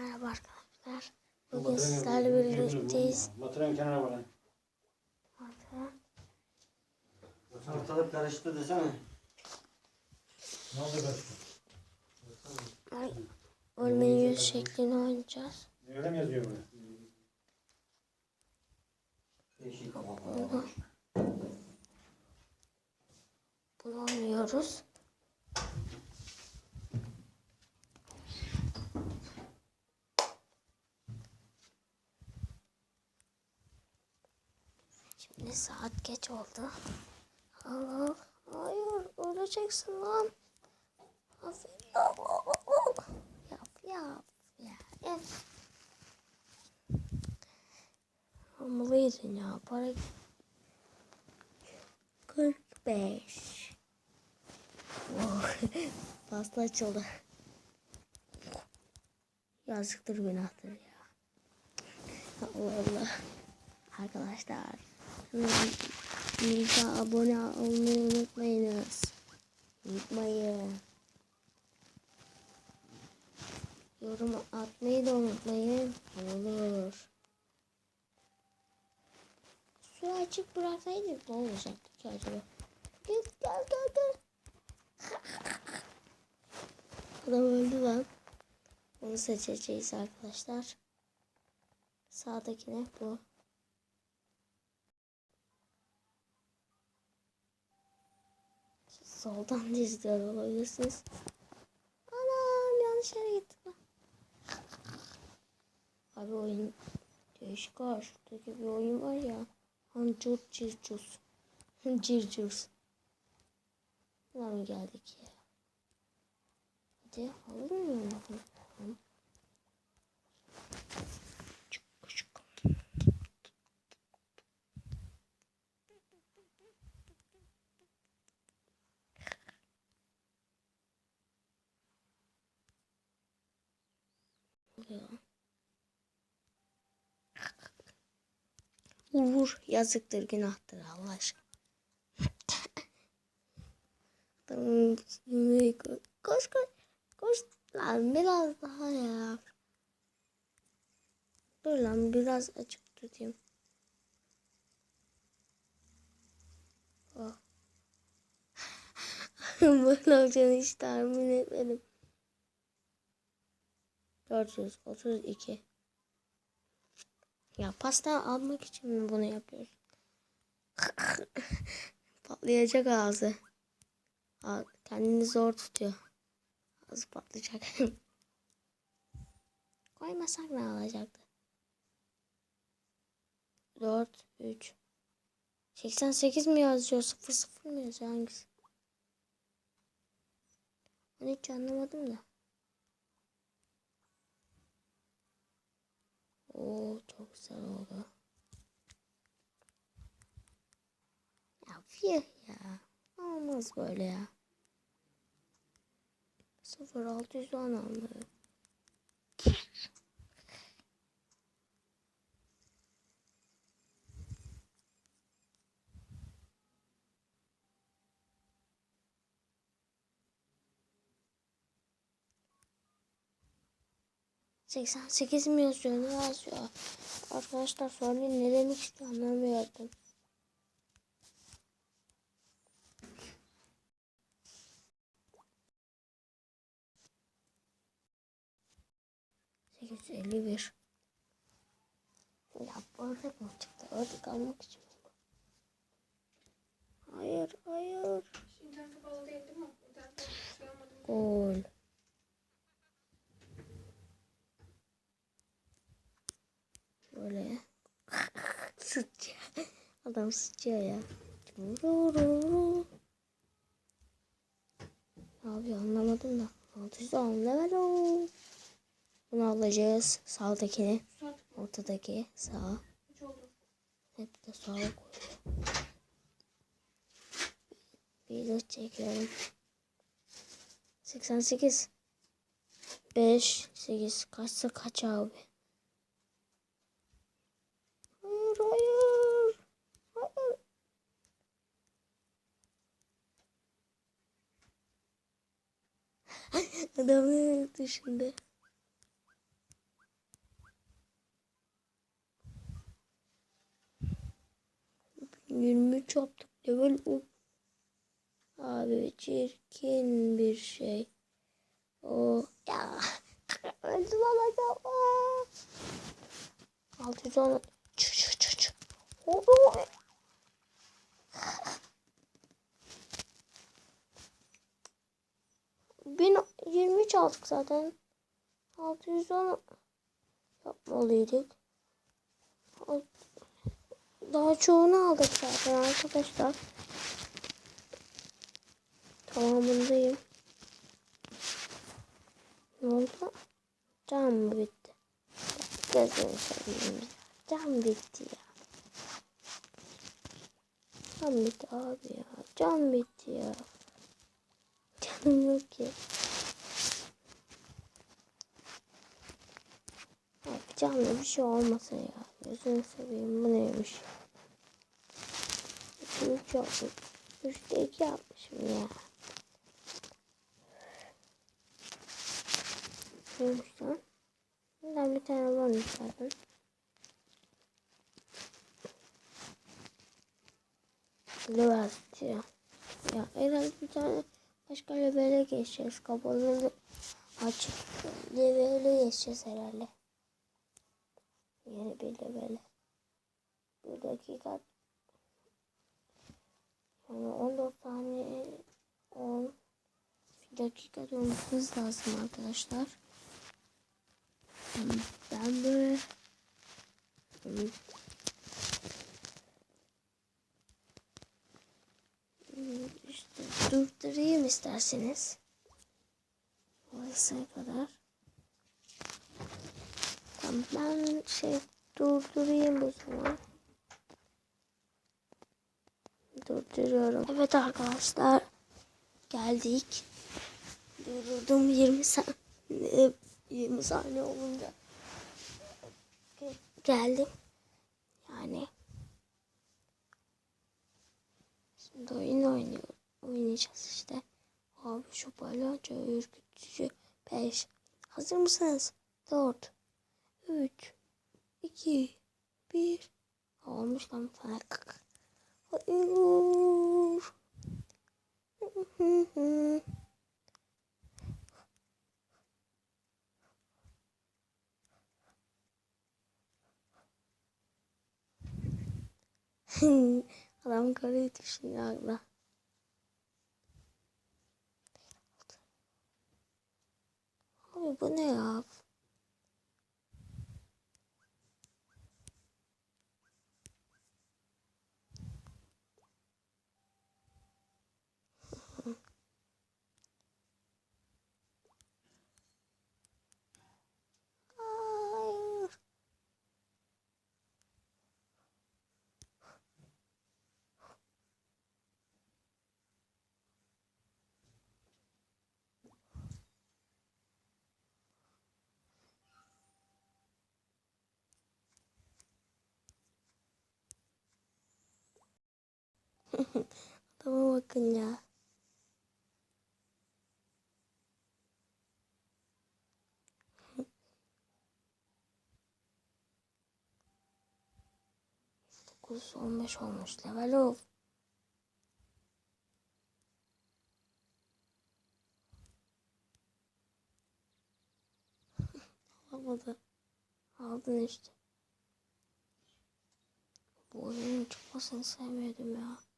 Merhaba arkadaşlar. Bugün sizlerle birlikteyiz. Batırın kenara bana. Orta. Ortalık karıştı desene. Ne oldu karıştı? Ay, Ölmenin yüz şeklini oynayacağız. Öyle mi yazıyor burada? Değişik. Bunu, bunu oynuyoruz. Şimdi saat geç oldu. Allah, hayır öleceksin lan. Aferin. Yap yap yap. yap. Olmalıydın ya. Para 45. Wow. Fazla açıldı. Yazıktır günahtır ya. Allah Allah. Arkadaşlar. Kanalımıza abone olmayı unutmayınız. Unutmayın. Yorum atmayı da unutmayın. Olur. Su açık bıraksaydık ne olacaktı ki acaba? Gel gel gel gel. Adam öldü lan. Onu seçeceğiz arkadaşlar. Sağdaki ne bu? Soldan da izliyor olabilirsiniz. Anam yanlış yere gittim. Abi oyun değişik ha. Şuradaki bir oyun var ya. Hancur circus. Circus. Mı geldik ya? Hadi alınmıyor mu? Vur. Yazıktır günahtır Allah aşkına. Koş koş. Koş lan biraz daha ya. Dur lan biraz açık tutayım. Oh. Böyle olacağını hiç tahmin etmedim. 432. Ya pasta almak için mi bunu yapıyorsun? Patlayacak ağzı. Aa, kendini zor tutuyor. Ağzı patlayacak. Koymasak ne alacaktı? 4, 3. 88 mi yazıyor? 0 0 mı yazıyor? Hangisi? Ben hiç anlamadım da. Oo çok güzel oldu. Ya fiyah ya. Olmaz böyle ya. 0600 an aldı. Seksen sekiz mi yazıyor? Ne yazıyor? Arkadaşlar söyleyin ne demek istiyor anlamıyordum. Sekiz elli bir. Ya ördek mi çıktı? Ördek almak için. Hayır, hayır. İnternete bağlı değil değil mi? İnternete şey olmadı mı? Gol. Böyle. sıçıyor. Adam sıçıyor ya. Abi anlamadım da. 610 level o. Bunu alacağız. Sağdakini. Ortadaki sağ. Hep de sağa koyuyor. De çekiyorum. 88. 5, 8 kaçsa kaç abi? hayır. Hayır. Adam ne yaptı şimdi? Yirmi çaptık level up. Abi çirkin bir şey. O ya öldüm ama 610 Bin 23 aldık zaten. 610 yapmalıydık. Daha çoğunu aldık zaten arkadaşlar. Tamamındayım. Ne oldu? Cam bitti? Gözünü seveyim. Cam bitti ya. Cam bitti abi ya. Cam bitti ya. Canım yok ki. Abi camda bir şey olmasın ya. Gözünü seveyim. Bu neymiş? Üç yapmış. Üçte iki yapmışım ya. Neymiş lan? Buradan bir tane varmış zaten. Üniversite. Ya herhalde bir tane başka levele geçeceğiz. Kapalı açık levele geçeceğiz herhalde. Yeni bir levele. Bir dakika. Yani 14 saniye 10 bir dakika dönmemiz lazım arkadaşlar. Ben böyle işte durdurayım isterseniz. Orasına kadar. Tamam ben şey durdurayım bu zaman. Durduruyorum. Evet arkadaşlar. Geldik. Durdurdum 20 saniye 20 saniye olunca geldim. Yani şimdi oyun oynuyor. Oynayacağız işte. Abi şu palyaço ürkütücü 5. Hazır mısınız? 4 3 2 1 Olmuş lan bir tane. Hayır. Adam karıyı düşünüyor akla. Abi bu ne ya? Adama bakın ya. Dokuz on beş olmuş level of. Alamadı. Aldın işte. Bu oyunun çıkmasını sevmedim ya.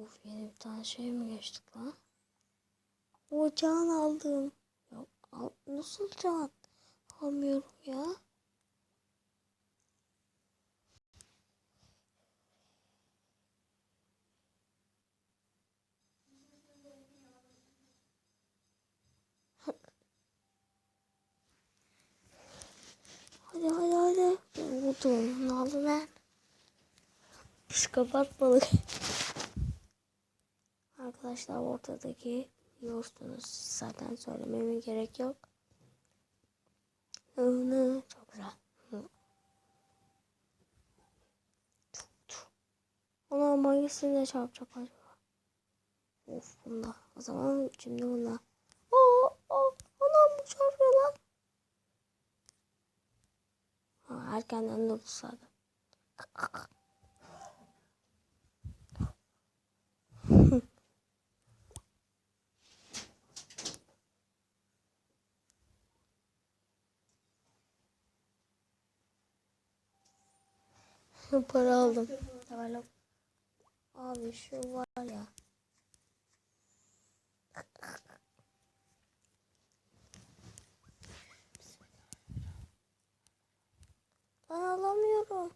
Of yeni bir tane şey mi geçtik lan? O can aldım. Yok al, nasıl can? Almıyorum ya. Hadi hadi hadi. Vurdum. Ne oldu lan? Psikopat balık. Arkadaşlar ortadaki biliyorsunuz zaten söylememe gerek yok. Hı, Çok güzel. Ona hangisinde çarpacak acaba? Of bunda. O zaman şimdi bunda. Oo, oo, anam bu çarpıyor lan. Ha, erkenden durdu zaten. Para aldım. Tamam. Abi şu var ya. Ben alamıyorum.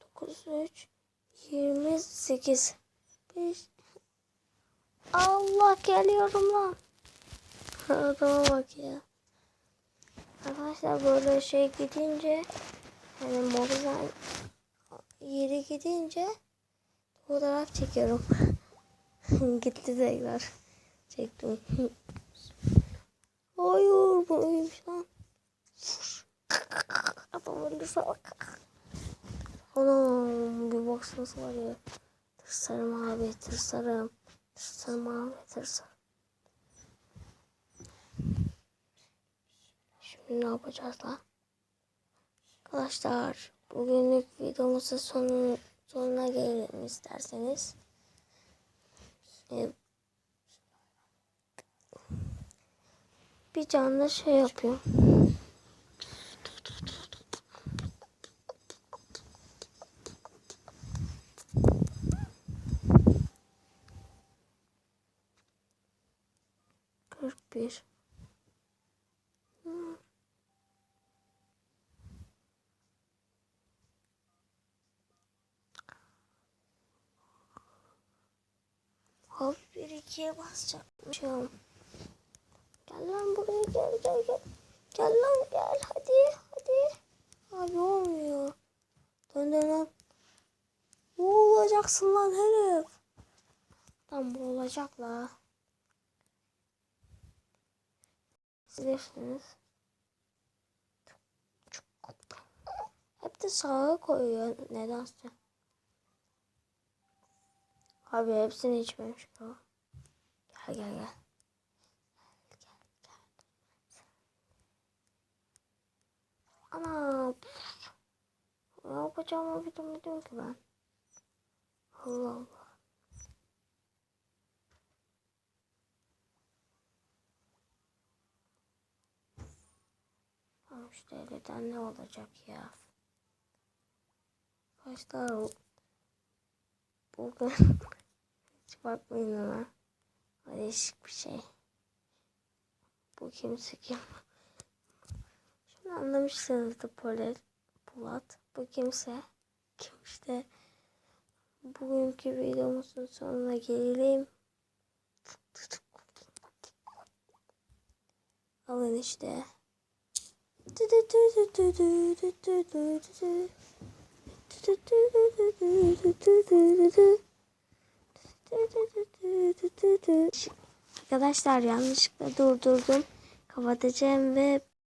Dokuz üç yirmi sekiz beş Allah geliyorum lan. Adama bak ya. Arkadaşlar böyle şey gidince hani mobizen yeri gidince fotoğraf çekiyorum. Gitti tekrar. Çektim. Hayır bu neymiş lan? Adam öldürse bak. Anam bir baksanız var ya. Tırsarım abi tırsarım. Tırsarım abi tırsarım. Ne yapacağız lan? Arkadaşlar bugünlük videomuzun sonu, sonuna gelelim isterseniz. Ee, bir canlı şey yapıyorum. Kırk bir. Abi bir ikiye basacakmışım. Gel lan buraya gel gel gel. Gel lan gel hadi hadi. Abi olmuyor. Dön dön dön. Bu olacaksın lan herif. Tam bu olacak la. Bilirsiniz. Hep de sağa koyuyor nedense. Abi hepsini içmemiş o. Gel gel gel. Ana. püf. Ne yapacağımı bilmiyorum ki ben. Allah Allah. Tamam işte ne olacak ya. Arkadaşlar bugün hiç bakmayın ona. O değişik bir şey. Bu kimse kim? Şunu anlamışsınızdır Polat. Polat. Bu kimse. Kim işte. Bugünkü videomuzun sonuna gelelim. Alın işte. Arkadaşlar yanlışlıkla durdurdum. Kapatacağım ve